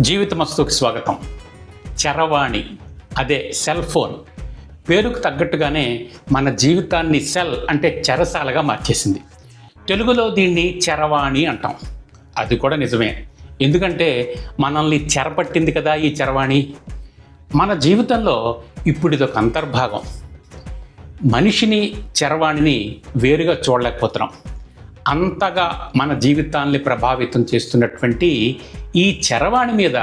జీవితమస్తుకు స్వాగతం. చరవాణి అదే సెల్ ఫోన్. పేరుకు తగ్గట్టుగానే మన జీవితాన్ని సెల్ అంటే చెరసాలగా మార్చేసింది. తెలుగులో దీన్ని చరవాణి అంటాం. అది కూడా నిజమే. ఎందుకంటే మనల్ని చెరపట్టింది కదా ఈ చరవాణి? మన జీవితంలో ఇప్పుడు ఇదొక అంతర్భాగం. మనిషిని చరవాణిని వేరుగా చూడలేకపోతున్నాం. అంతగా మన జీవితాన్ని ప్రభావితం చేస్తున్నటువంటి ఈ చరవాణి మీద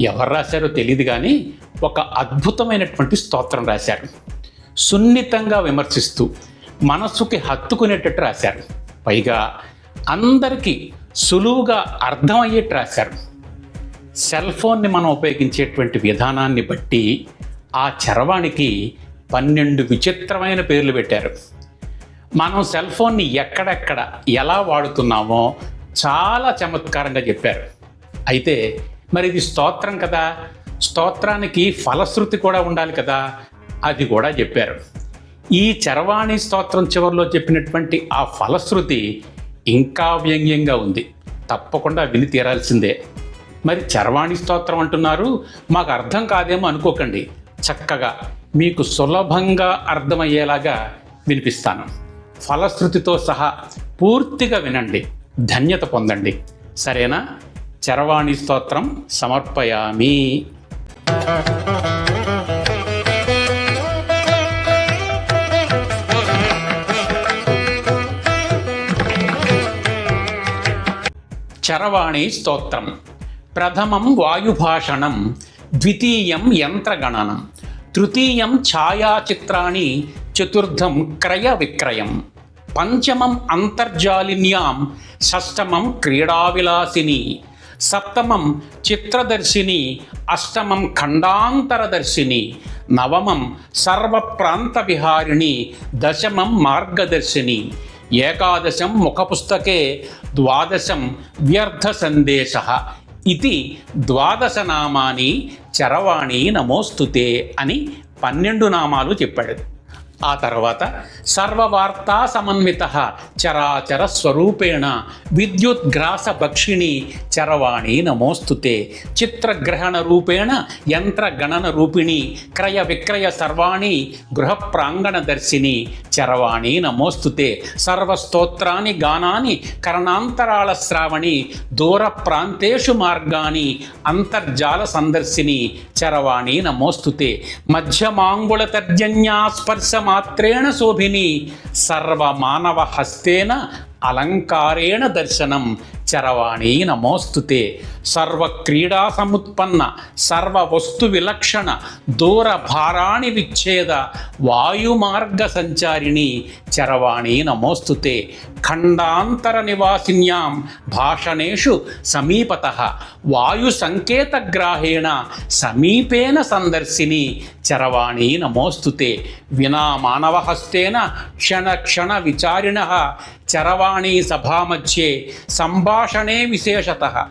ఎవరు రాశారో తెలియదు కానీ ఒక అద్భుతమైనటువంటి స్తోత్రం రాశారు. సున్నితంగా విమర్శిస్తూ మనసుకి హత్తుకునేటట్టు రాశారు. పైగా అందరికీ సులువుగా అర్థమయ్యేట్టు రాశారు. సెల్ ఫోన్ని మనం ఉపయోగించేటువంటి విధానాన్ని బట్టి ఆ చరవాణికి పన్నెండు విచిత్రమైన పేర్లు పెట్టారు. మనం సెల్ ఫోన్ని ఎక్కడెక్కడ ఎలా వాడుతున్నామో చాలా చమత్కారంగా చెప్పారు. అయితే మరి ఇది స్తోత్రం కదా. స్తోత్రానికి ఫలశ్రుతి కూడా ఉండాలి కదా. అది కూడా చెప్పారు. ఈ చరవాణి స్తోత్రం చివరిలో చెప్పినటువంటి ఆ ఫలశ్రుతి ఇంకా వ్యంగ్యంగా ఉంది. తప్పకుండా విని తీరాల్సిందే. మరి చరవాణి స్తోత్రం అంటున్నారు. మాకు అర్థం కాదేమో అనుకోకండి. చక్కగా మీకు సులభంగా అర్థమయ్యేలాగా వినిపిస్తాను. ఫలశ్రుతితో సహా పూర్తిగా వినండి. ధన్యత పొందండి. సరేనా? చరవాణి స్తోత్రం సమర్పయామి. చరవాణి స్తోత్రం. ప్రథమం వాయుభాషణం ద్వితీయం యంత్రగణనం తృతీయం ఛాయాచిత్రాన్ని చతుర్థం క్రయ విక్రయం పంచమం అంతర్జాలిన్యాం షష్టమం క్రీడావిలాసిని. సప్తమం చిత్రదర్శిని అష్టమం ఖండాంతరదర్శిని నవమం సర్వప్రాంత విహారిణి దశమం మార్గదర్శిని. ఏకాదశం ముఖపుస్తకే ద్వాదశం వ్యర్థ సందేశ ఇది ద్వాదశ నామాని చరవాణి నమోస్తుతే అని పన్నెండు నామాలు చెప్పాడు. ఆ తర్వాత సర్వవార్తా సమన్విత చరాచర స్వరూపేణ విద్యుద్గ్రాస భక్షిణి చరవాణి నమోస్తుతే. చిత్రగ్రహణ రూపేణ యంత్రగణన రూపిణి క్రయ విక్రయ సర్వాణి గృహ దర్శిని చరవాణి నమోస్తుతే. సర్వస్తోత్రాని గానాని కరణాంతరాళ శ్రావణి దూర ప్రాంతేషు మార్గాని అంతర్జాల సందర్శిని చరవాణి నమోస్తుతే. మధ్యమాంగుళ తర్జన్యా మాత్రేణ శోభిని సర్వమానవ హస్తేన అలంకారేణ దర్శనం చరవాణీ నమోస్తుతే. సర్వక్రీడా సముత్పన్న సర్వ వస్తు విలక్షణ దూర భారాణి విచ్ఛేద వాయుమార్గ సంచారిణి చరవాణి నమోస్తుతే. ఖండాంతర నివాసిన్యాం భాషణేషు సమీపత వాయు సంకేతగ్రాహేణ సమీపేన సందర్శిని చరవాణి నమోస్తుతే. వినా మానవహస్తేన క్షణ క్షణ విచారిణ చరవాణి సభామధ్యే సంభాషణే విశేషత.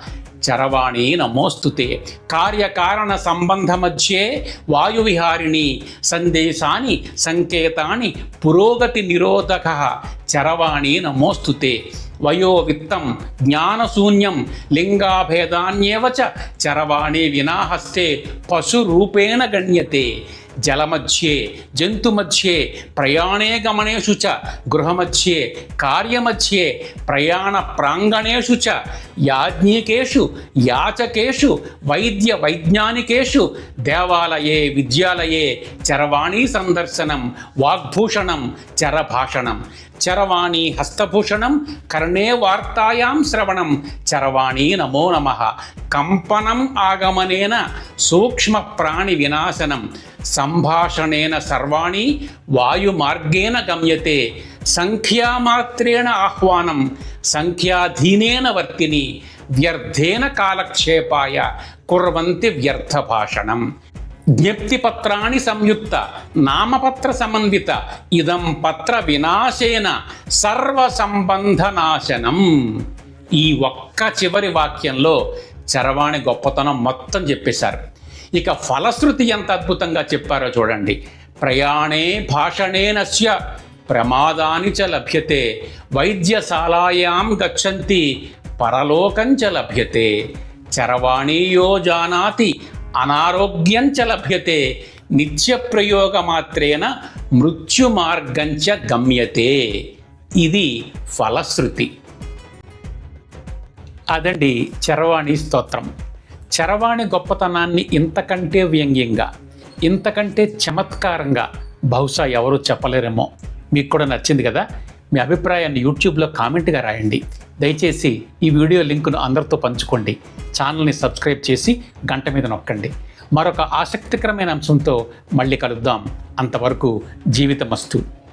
చరవాణి నమోస్తుతే కార్యకారణ సంబంధ మధ్యే వాయువిహారిణి సందేశాన్ని సంకేతాన్ని పురోగతి నిరోధక. చరవాణి నమోస్తుతే వయోవిత్తం జ్ఞానశూన్యం లింగాభేదాన్యేవ చరవాణి వినాహస్తే పశురూపేణ గణ్యతే. జలమధ్యే జంతుమధ్యే ప్రయాణే గమనేషు చ గృహమధ్యే కార్యమధ్యే ప్రయాణ ప్రాంగణేషు చ యాజ్ఞికేషు యాచకేషు వైద్య వైజ్ఞానికేషు దేవాలయే విద్యాలయే చరవాణి సందర్శనం వాగ్భూషణం చరభాషణం. చరవాణి హస్తభూషణం కర్ణే వార్తాయాం శ్రవణం చరవాణి నమో నమ. కంపనం ఆగమనేన సూక్ష్మ ప్రాణి వినాశనం సంభాషణేన సర్వాణి వాయుమార్గేణ గమ్యతే సంఖ్యామాత్రేణ ఆహ్వానం సంఖ్యాధీనేన వర్తిని వ్యర్థేన కాలక్షేపాయ కుర్వంతి వ్యర్థ భాషణం జ్ఞప్తిపత్రాన్ని సంయుక్త నామపత్ర సమన్విత ఇదం పత్ర వినాశేన సర్వసంబంధనాశనం. ఈ ఒక్క చివరి వాక్యంలో చరవాణి గొప్పతనం మొత్తం చెప్పేశారు. ఇక ఫలశ్రుతి ఎంత అద్భుతంగా చెప్పారో చూడండి. ప్రయాణే భాషణే భాషణేనస్య ప్రమాదాని చ లభ్యతే వైద్యశాలాయాం గచ్చంతి పరలోకం చ లభ్యతే చరవాణీయో జానాతి అనారోగ్యం చ లభ్యతే నిత్య ప్రయోగమాత్రేన మృత్యుమార్గంచ గమ్యతే. ఇది ఫలశ్రుతి. అదండి చరవాణి స్తోత్రం. చరవాణి గొప్పతనాన్ని ఇంతకంటే వ్యంగ్యంగా ఇంతకంటే చమత్కారంగా బహుశా ఎవరూ చెప్పలేరేమో. మీకు కూడా నచ్చింది కదా? మీ అభిప్రాయాన్ని యూట్యూబ్లో కామెంట్గా రాయండి. దయచేసి ఈ వీడియో లింకును అందరితో పంచుకోండి. ఛానల్ని సబ్స్క్రైబ్ చేసి గంట మీద నొక్కండి. మరొక ఆసక్తికరమైన అంశంతో మళ్ళీ కలుద్దాం. అంతవరకు జీవితమస్తు.